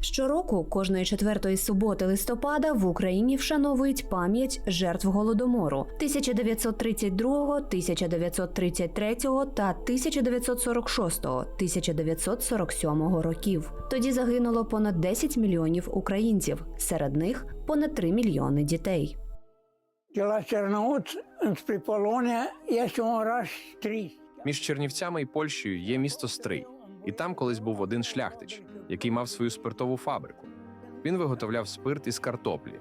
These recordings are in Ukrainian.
Щороку, кожної четвертої суботи листопада в Україні вшановують пам'ять жертв голодомору 1932, 1933 та 1946, 1947 років. Тоді загинуло понад 10 мільйонів українців, серед них понад 3 мільйони дітей. La Cernăuț înspre Polonia este un oraș. Між Чернівцями і Польщею є місто Стрий, і там колись був один шляхтич, який мав свою спиртову фабрику. Він виготовляв спирт із картоплі.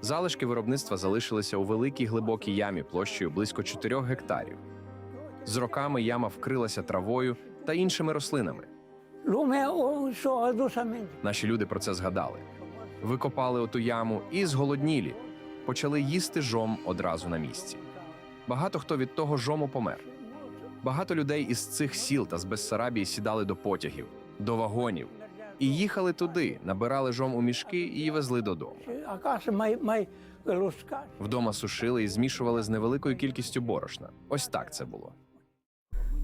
Залишки виробництва залишилися у великій глибокій ямі площею близько 4 гектарів. З роками яма вкрилася травою та іншими рослинами. Наші люди про це згадали. Викопали оту яму і зголоднілі, почали їсти жом одразу на місці. Багато хто від того жому помер. Багато людей із цих сіл та з Бессарабії сідали до потягів, до вагонів і їхали туди, набирали жом у мішки і везли додому. Вдома сушили і змішували з невеликою кількістю борошна. Ось так це було.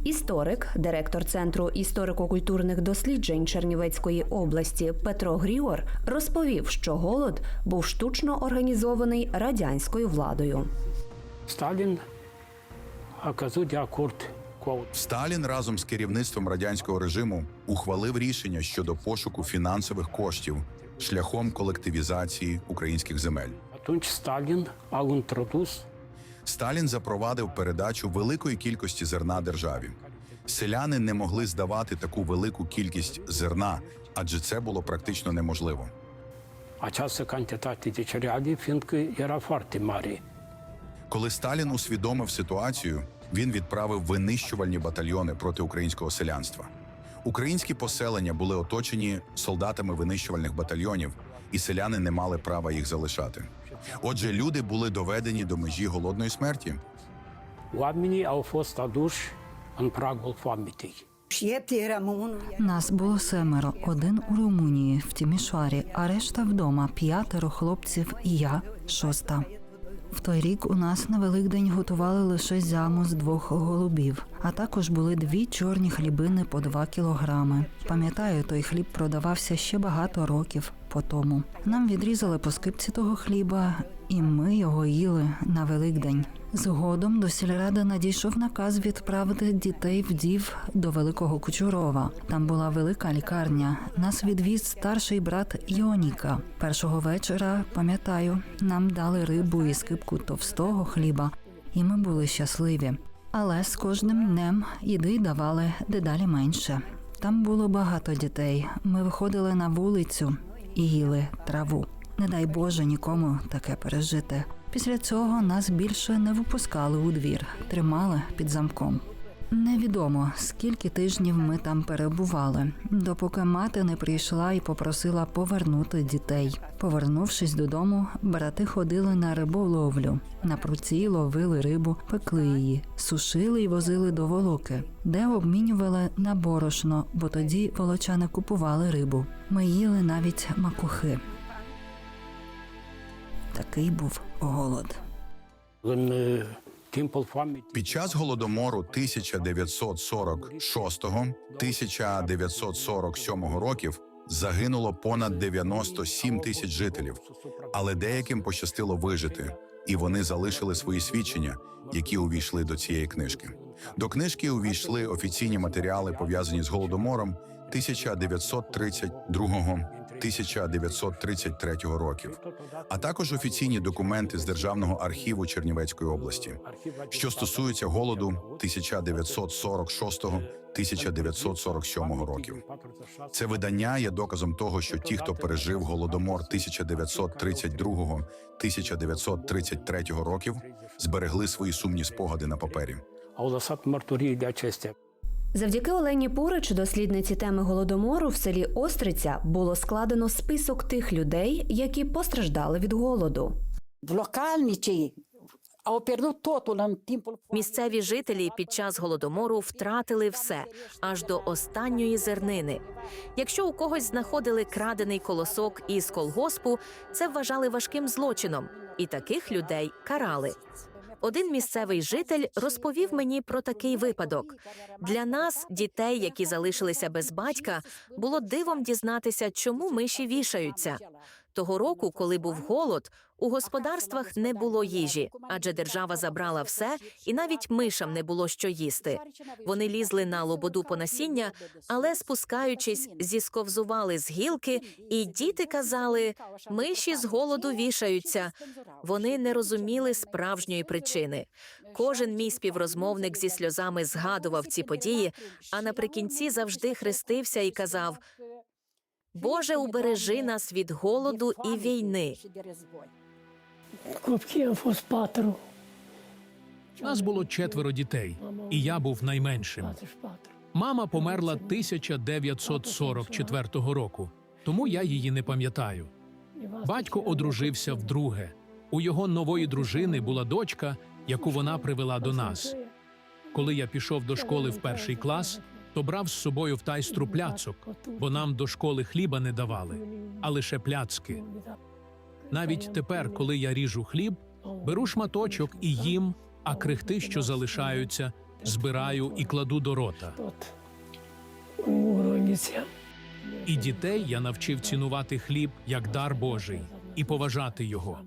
Історик, директор Центру історико-культурних досліджень Чернівецької області Петро Гріор розповів, що голод був штучно організований радянською владою. Сталін cu au- Сталін разом з керівництвом радянського режиму ухвалив рішення щодо пошуку фінансових коштів шляхом колективізації українських земель. Introdus Сталін запровадив передачу великої кількості зерна державі. Селяни не могли здавати таку велику кількість зерна, адже це було практично неможливо. cantitate de cereale, fiindcă era foarte. Коли Сталін усвідомив ситуацію, він відправив винищувальні батальйони проти українського селянства. Українські поселення були оточені солдатами винищувальних батальйонів, і селяни не мали права їх залишати. Отже, люди були доведені до межі голодної смерті. Нас було семеро, один у Румунії в Тімішварі, а решта вдома п'ятеро хлопців і я шоста. В той рік у нас на Великдень готували лише зяму з двох голубів, а також були дві чорні хлібини по два кілограми. Пам'ятаю, той хліб продавався ще багато років по тому. Нам відрізали по скипці того хліба, і ми його їли на Великдень. Згодом до сільради надійшов наказ відправити дітей вдів до Великого Кучурова. Там була велика лікарня. Нас відвіз старший брат Йоніка. Першого вечора, пам'ятаю, нам дали рибу і скипку товстого хліба, і ми були щасливі. Але з кожним днем їди давали дедалі менше. Там було багато дітей. Ми виходили на вулицю і їли траву. Не дай Боже нікому таке пережити. Після цього нас більше не випускали у двір, тримали під замком. Невідомо, скільки тижнів ми там перебували, допоки мати не прийшла і попросила повернути дітей. Повернувшись додому, брати ходили на риболовлю. На пруці ловили рибу, пекли її, сушили і возили до волоки, де обмінювали на борошно, бо тоді волочани купували рибу. Ми їли навіть макухи. Такий був голод. Foametei, Під час голодомору 1946-1947 років загинуло понад 97 тисяч жителів, але деяким пощастило вижити, і вони залишили свої свідчення, які увійшли до цієї книжки. До книжки увійшли офіційні матеріали, пов'язані з голодомором 1932-1933 років, а також офіційні документи з Державного архіву Чернівецької області, що стосуються голоду 1946-1947 років. Це видання є доказом того, що ті, хто пережив голодомор 1932-1933 років, зберегли свої сумні спогади на папері. au lăsat mărturii de acestea. Завдяки Олені Пурич, дослідниці теми голодомору в селі Остриця, було складено список тих людей, які постраждали від голоду. Місцеві жителі під час голодомору втратили все аж до останньої зернини. Якщо у когось знаходили крадений колосок із колгоспу, це вважали важким злочином, і таких людей карали. Один місцевий житель розповів мені про такий випадок. Для нас, дітей, які залишилися без батька, було дивом дізнатися, чому миші вішаються. Того року, коли був голод, у господарствах не було їжі, адже держава забрала все, і навіть мишам не було що їсти. Вони лізли на лободу по насіння, але спускаючись, зісковзували з гілки, і діти казали: миші з голоду вішаються. Вони не розуміли справжньої причини. Кожен мій співрозмовник зі сльозами згадував ці події, а наприкінці завжди хрестився і казав: Боже, убережи нас від голоду і війни. Нас було четверо дітей, і я був найменшим. Мама померла 1944 року, тому я її не пам'ятаю. Батько одружився вдруге. У його нової дружини була дочка, яку вона привела до нас. Коли я пішов до школи в перший клас, то брав з собою в тайстру пляцок, бо нам до школи хліба не давали, а лише пляцки. Навіть тепер, коли я ріжу хліб, беру шматочок і їм, а крихти, що залишаються, збираю і кладу до рота. І дітей я навчив цінувати хліб як дар Божий і поважати його.